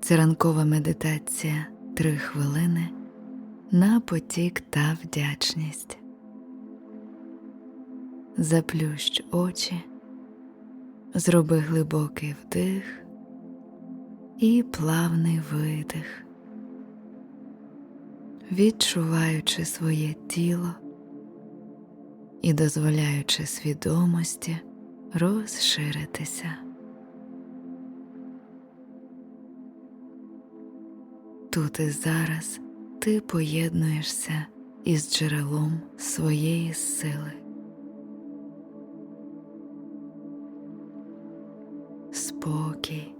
Це ранкова медитація три хвилини на потік та вдячність. Заплющ очі, зроби глибокий вдих і плавний видих, відчуваючи своє тіло і дозволяючи свідомості розширитися. Тут і зараз ти поєднуєшся із джерелом своєї сили. Спокій,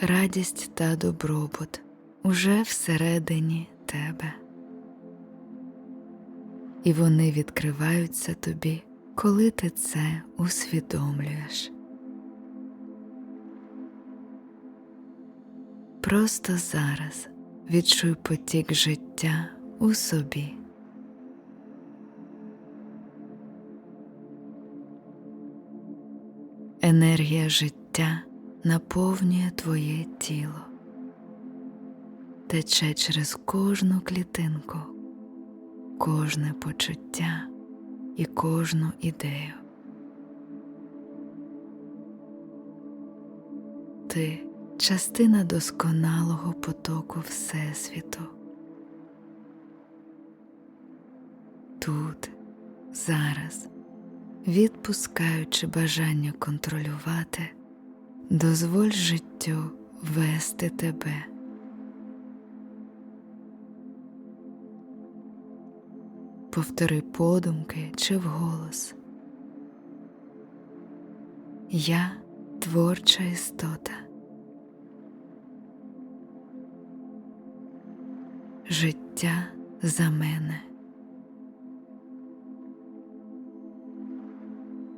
радість та добробут уже всередині тебе. І вони відкриваються тобі, коли ти це усвідомлюєш. Просто зараз відчуй потік життя у собі. Енергія життя наповнює твоє тіло, тече через кожну клітинку, кожне почуття і кожну ідею. Ти частина досконалого потоку Всесвіту. Тут, зараз, відпускаючи бажання контролювати, дозволь життю вести тебе. Повтори подумки чи вголос. Я творча істота. Життя за мене.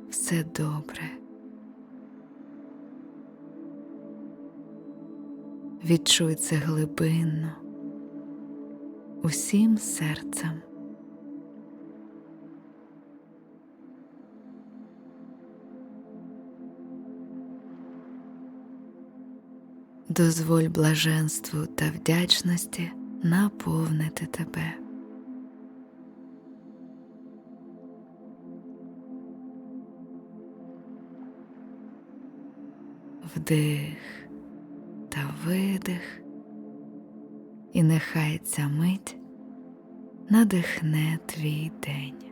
Все добре. Відчуй це глибинно, усім серцем. Дозволь блаженству та вдячності наповнити тебе. Вдих та видих, і нехай ця мить надихне твій день.